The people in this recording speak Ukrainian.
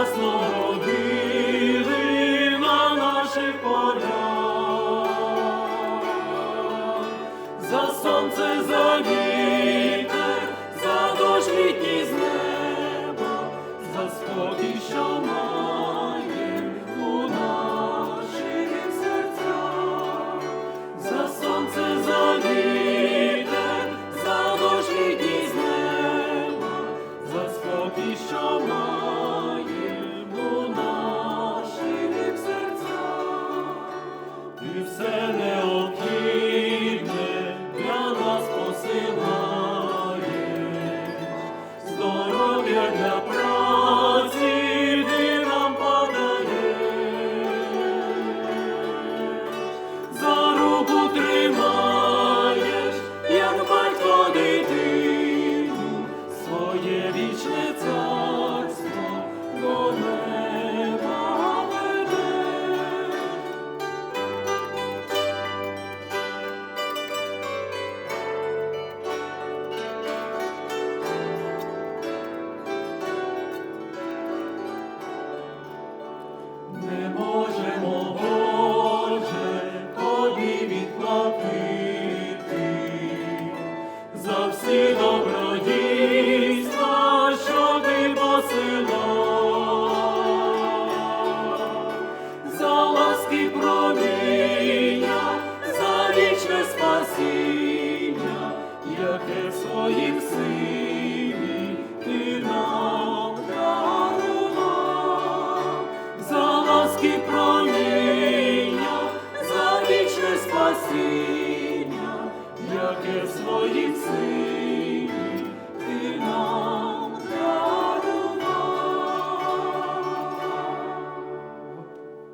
ясно на наших полях, за сонце за вір. We've Seigneur. спасіння, яке в своїм сині ти нам дарував, за за вічне спасіння, яке в своїм сині.